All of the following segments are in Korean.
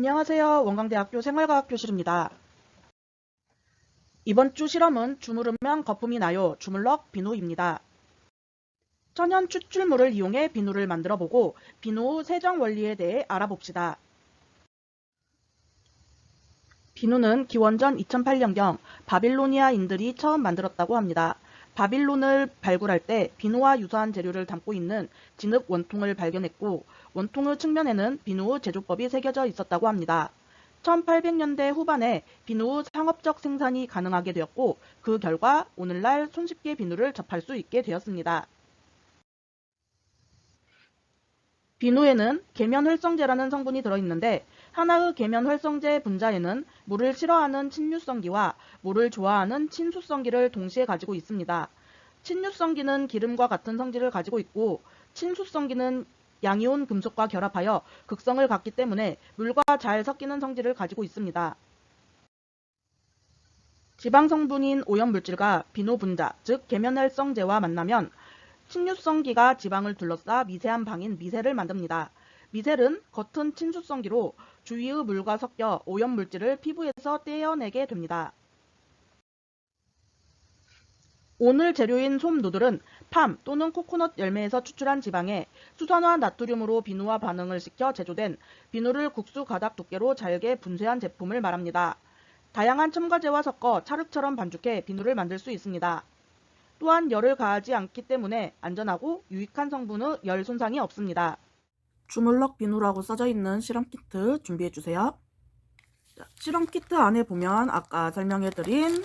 안녕하세요. 원광대학교 생활과학 교실입니다. 이번 주 실험은 주무르면 거품이 나요. 주물럭 비누입니다. 천연 추출물을 이용해 비누를 만들어 보고 비누 세정 원리에 대해 알아봅시다. 비누는 기원전 2008년경 바빌로니아인들이 처음 만들었다고 합니다. 바빌론을 발굴할 때 비누와 유사한 재료를 담고 있는 진흙 원통을 발견했고 원통의 측면에는 비누 제조법이 새겨져 있었다고 합니다. 1800년대 후반에 비누 상업적 생산이 가능하게 되었고 그 결과 오늘날 손쉽게 비누를 접할 수 있게 되었습니다. 비누에는 계면 활성제라는 성분이 들어있는데 하나의 계면 활성제 분자에는 물을 싫어하는 친유성기와 물을 좋아하는 친수성기를 동시에 가지고 있습니다. 친유성기는 기름과 같은 성질을 가지고 있고 친수성기는 양이온 금속과 결합하여 극성을 갖기 때문에 물과 잘 섞이는 성질을 가지고 있습니다. 지방 성분인 오염물질과 비누 분자, 즉 계면활성제와 만나면 친유성기가 지방을 둘러싸 미세한 방인 미셀을 만듭니다. 미셀은 겉은 친수성기로 주위의 물과 섞여 오염물질을 피부에서 떼어내게 됩니다. 오늘 재료인 솜 누들은 팜 또는 코코넛 열매에서 추출한 지방에 수산화 나트륨으로 비누와 반응을 시켜 제조된 비누를 국수 가닥 두께로 잘게 분쇄한 제품을 말합니다. 다양한 첨가제와 섞어 찰흙처럼 반죽해 비누를 만들 수 있습니다. 또한 열을 가하지 않기 때문에 안전하고 유익한 성분의 열 손상이 없습니다. 주물럭 비누라고 써져 있는 실험 키트 준비해 주세요. 자, 실험 키트 안에 보면 아까 설명해 드린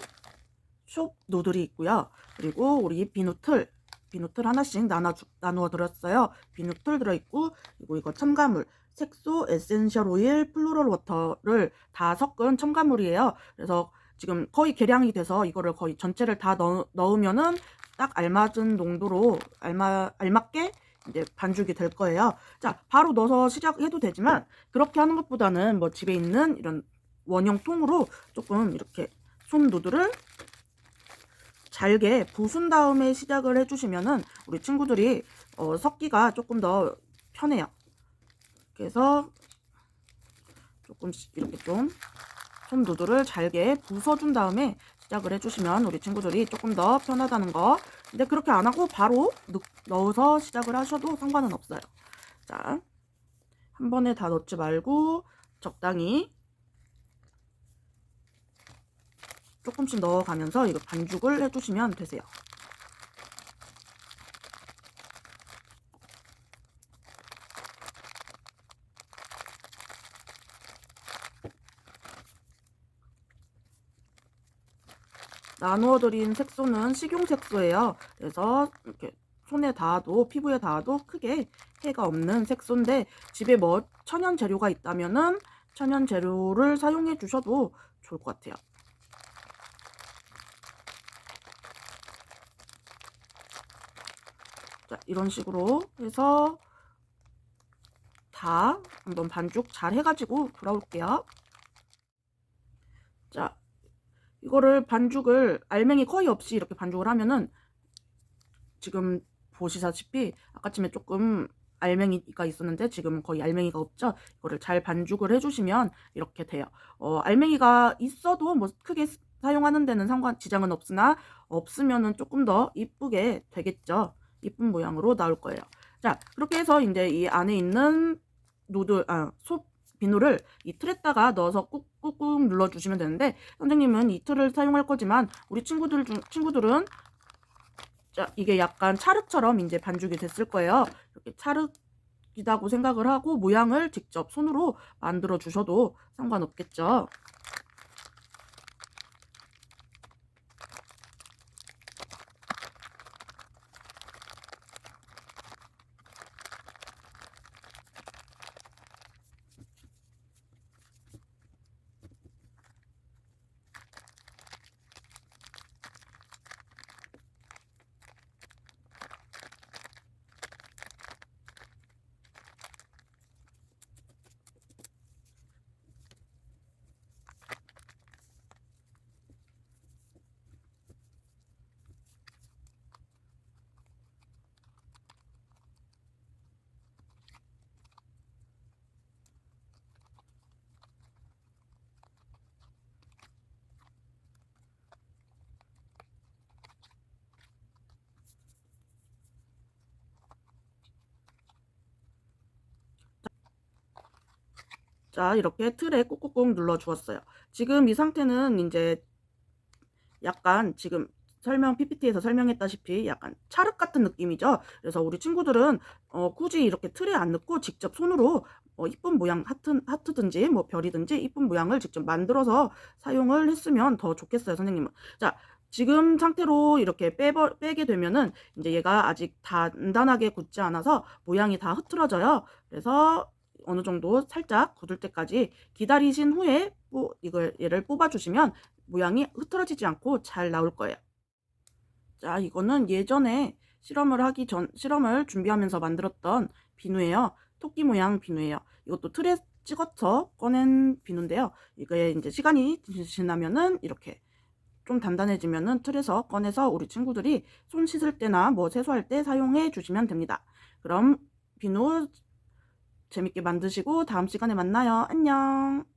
숍 노들이 있고요. 그리고 우리 비누 틀, 비누 틀 하나씩 나눠, 나누어 드렸어요. 비누 틀 들어 있고, 그리고 이거 첨가물, 색소, 에센셜 오일, 플로럴 워터를 다 섞은 첨가물이에요. 그래서 지금 거의 계량이 돼서 이거를 거의 전체를 다 넣, 넣으면은 딱 알맞은 농도로 알마, 알맞게 이제 반죽이 될 거예요. 자, 바로 넣어서 시작해도 되지만 그렇게 하는 것보다는 뭐 집에 있는 이런 원형 통으로 조금 이렇게 솜 누들을 잘게 부순 다음에 시작을 해주시면은 우리 친구들이 어, 섞기가 조금 더 편해요. 그래서 조금씩 이렇게 좀 솜 누들을 잘게 부숴준 다음에 시작을 해주시면 우리 친구들이 조금 더 편하다는 거. 근데 그렇게 안 하고 바로 넣어서 시작을 하셔도 상관은 없어요. 자, 한 번에 다 넣지 말고 적당히 조금씩 넣어가면서 이거 반죽을 해주시면 되세요. 나누어 드린 색소는 식용 색소예요. 그래서 이렇게 손에 닿아도 피부에 닿아도 크게 해가 없는 색소인데 집에 뭐 천연 재료가 있다면은 천연 재료를 사용해 주셔도 좋을 것 같아요. 자, 이런 식으로 해서 다 한번 반죽 잘 해가지고 돌아올게요. 자, 이거를 반죽을 알맹이 거의 없이 이렇게 반죽을 하면은 지금 보시다시피 아까쯤에 조금 알맹이가 있었는데 지금은 거의 알맹이가 없죠. 이거를 잘 반죽을 해주시면 이렇게 돼요. 어, 알맹이가 있어도 뭐 크게 사용하는 데는 상관 지장은 없으나 없으면은 조금 더 이쁘게 되겠죠. 이쁜 모양으로 나올 거예요. 자, 그렇게 해서 이제 이 안에 있는 노들, 아, 소 비누를 이 틀에다가 넣어서 꾹꾹꾹 눌러주시면 되는데 선생님은 이 틀을 사용할 거지만 우리 친구들 중, 친구들은 자, 이게 약간 찰흙처럼 이제 반죽이 됐을 거예요. 이렇게 찰흙이라고 생각을 하고 모양을 직접 손으로 만들어 주셔도 상관없겠죠. 자, 이렇게 틀에 꾹꾹꾹 눌러 주었어요. 지금 이 상태는 이제 약간 지금 설명 PPT에서 설명했다시피 약간 찰흙 같은 느낌이죠. 그래서 우리 친구들은 어, 굳이 이렇게 틀에 안 넣고 직접 손으로 어, 이쁜 모양 하트, 하트든지 뭐 별이든지 이쁜 모양을 직접 만들어서 사용을 했으면 더 좋겠어요, 선생님은. 자, 지금 상태로 이렇게 빼버, 빼게 되면은 이제 얘가 아직 단단하게 굳지 않아서 모양이 다 흐트러져요. 그래서 어느 정도 살짝 굳을 때까지 기다리신 후에 뽀, 이걸 얘를 뽑아 주시면 모양이 흐트러지지 않고 잘 나올 거예요. 자, 이거는 예전에 실험을 하기 전 실험을 준비하면서 만들었던 비누예요. 토끼 모양 비누예요. 이것도 틀에 찍어서 꺼낸 비누인데요. 이게 이제 시간이 지나면은 이렇게 좀 단단해지면은 틀에서 꺼내서 우리 친구들이 손 씻을 때나 뭐 세수할 때 사용해 주시면 됩니다. 그럼 비누 재밌게 만드시고 다음 시간에 만나요. 안녕.